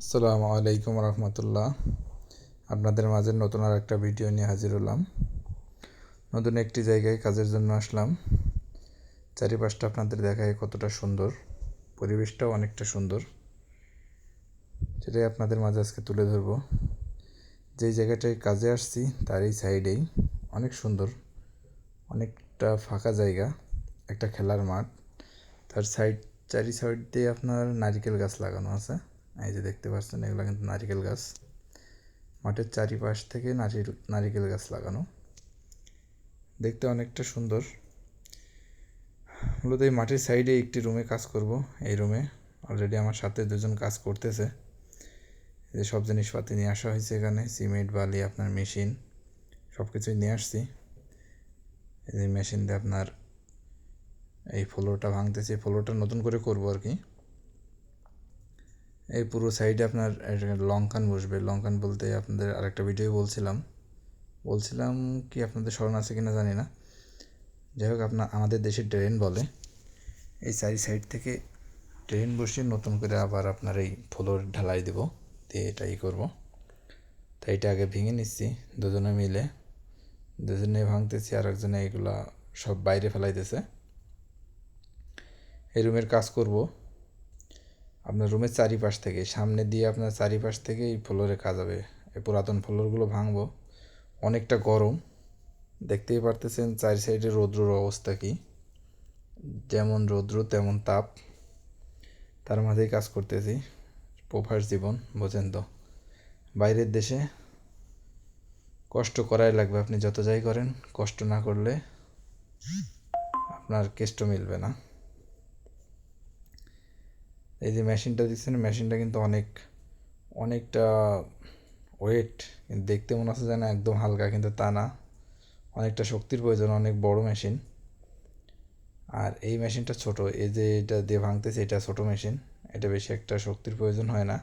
আসসালামু আলাইকুম রহমতুল্লাহ। আপনাদের মাঝে নতুন আর একটা ভিডিও নিয়ে হাজির হলাম। নতুন একটি জায়গায় কাজের জন্য আসলাম। চারিপাশটা আপনাদের দেখায় কতটা সুন্দর, পরিবেশটাও অনেকটা সুন্দর। সেটাই আপনাদের মাঝে আজকে তুলে ধরবো। যেই জায়গাটায় কাজে আসছি তার এই সাইডেই অনেক সুন্দর, অনেকটা ফাঁকা জায়গা, একটা খেলার মাঠ। তার সাইড, চারি সাইড দিয়ে আপনার নারিকেল গাছ লাগানো আছে। এই যে দেখতে পাচ্ছেন, এগুলো কিন্তু নারিকেল গাছ। মাঠের চারিপাশ থেকে নারি নারিকেল গাছ লাগানো। দেখতে অনেকটা সুন্দর। মূলত এই মাটির সাইডে একটি রুমে কাজ করব। এই রুমে অলরেডি আমার সাথে দুজন কাজ করতেছে। যে সব জিনিসপাতি নিয়ে আসা হয়েছে এখানে, সিমেন্ট, বালি, আপনার মেশিন সব কিছুই নিয়ে আসছি। এই মেশিন দিয়ে আপনার এই ফ্লোরটা ভাঙতেছি। ফ্লোরটা নতুন করে করব আর কি। এই পুরো সাইডে আপনার লঙ্কান বসবে। লঙ্কান বলতে আপনাদের আরেকটা ভিডিও বলছিলাম। বলছিলাম কি আপনাদের স্মরণ আছে কিনা জানি না। যাই হোক আপনার আমাদের দেশে ট্রেন বলে। এই চারি সাইড থেকে ট্রেন বসিয়ে নতুন করে আবার আপনার এই ফ্লোর ঢালাই দেবো, দিয়ে এটাই করব। তাই এটা আগে ভেঙে নিচ্ছি, দুজনে মিলে। দুজনে ভাঙতেছি আর একজনে এগুলা সব বাইরে ফেলাইতেছে। এই রুমের কাজ করব। আপনার রুমের চারিপাশ থেকে, সামনে দিয়ে আপনার চারিপাশ থেকে এই ফ্লোরে কাজ হবে। এই পুরাতন ফ্লোরগুলো ভাঙবো। অনেকটা গরম। দেখতেই পারতেছেন চারি সাইডে রৌদ্রর অবস্থা কি। যেমন রৌদ্র, তেমন তাপ। তার মাঝেই কাজ করতেছি। প্রভাস জীবন, বোঝেন তো। বাইরের দেশে কষ্ট করাই লাগবে। আপনি যত যাই করেন, কষ্ট না করলে আপনার কেষ্ট মিলবে না। এই যে মেশিনটা দিচ্ছেন মেশিনটা কিন্তু অনেক, অনেকটা ওয়েট দেখতে মনে হচ্ছে যেন একদম হালকা, কিন্তু তা না। অনেকটা শক্তির প্রয়োজন, অনেক বড় মেশিন। আর এই মেশিনটা ছোট, এই যে এটা দিয়ে ভাঙতেছে, এটা ছোট মেশিন, এটা বেশি একটা শক্তির প্রয়োজন হয় না।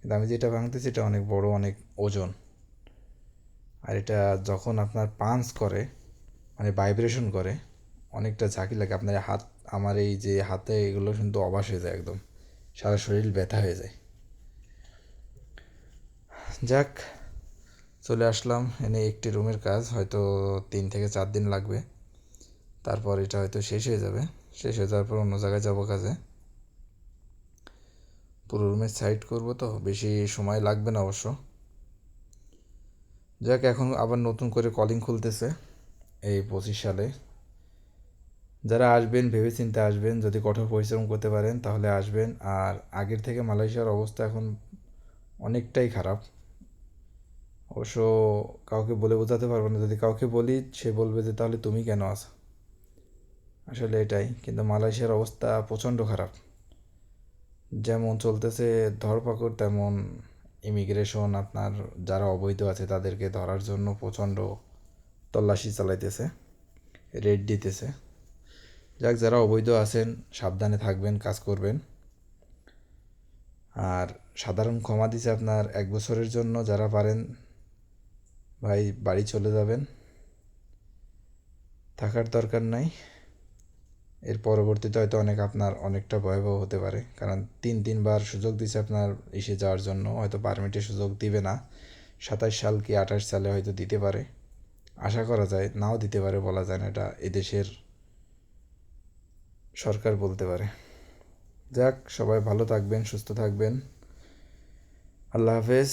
কিন্তু আমি যেটা ভাঙতেছি, এটা অনেক বড়, অনেক ওজন। আর এটা যখন আপনার পাঞ্চ করে মানে ভাইব্রেশন করে অনেকটা ঝাঁকি লাগে। আপনার হাত, আমার এই যে হাতে এগুলো কিন্তু অবাস হয়ে যায় একদম। সারা শরীর ব্যথা হয়ে যায়। যাক, চলে আসলাম। এনে একটি রুমের কাজ, হয়তো তিন থেকে চার দিন লাগবে। তারপর এটা হয়তো শেষ হয়ে যাবে। শেষ হয়ে যাওয়ার পর অন্য জায়গায় যাব কাজে। পুরো রুমের সাইড করব তো, বেশি সময় লাগবে না অবশ্য। যাক, এখন আবার নতুন করে কলিং খুলতেছে, এই পঁচিশ সালে। যারা আসবেন ভেবে চিন্তে আসবেন, যদি কঠোর পরিশ্রম করতে পারেন, তাহলে আসবেন। আর আগের থেকে মালয়েশিয়ার অবস্থা এখন অনেকটাই খারাপ। অবশ্য কাউকে বলে বোঝাতে পারব না। যদি কাউকে বলি, সে বলবে যে, তাহলে তুমি কেন আসো আসলে এটাই। কিন্তু মালয়েশিয়ার অবস্থা প্রচণ্ড খারাপ। যেমন চলতেছে ধরপাকড়, তেমন ইমিগ্রেশন, আপনার যারা অবৈধ আছে, তাদেরকে ধরার জন্য প্রচণ্ড তল্লাশি চালাইতেছে, রেড দিতেছে। যাক, যারা অবৈধ আছেন, সাবধানে থাকবেন, কাজ করবেন। আর সাধারণ ক্ষমা দিছে আপনার এক বছরের জন্য, যারা পারেন, ভাই, বাড়ি চলে যাবেন। থাকার দরকার নাই। এর পরবর্তীতে হয়তো অনেক আপনার অনেকটা ভয়াবহ হতে পারে। কারণ তিন, তিনবার সুযোগ দিছে আপনার এসে যাওয়ার জন্য, হয়তো পারমিটের সুযোগ দিবে না। সাতাশ সাল কি আঠাশ সালে হয়তো দিতে পারে। আশা করা যায়, নাও দিতে পারে বলা যায় না, এটা এদেশের সরকার বলতে পারে। যাক সবাই ভালো থাকবেন সুস্থ থাকবেন। আল্লাহ হাফেজ।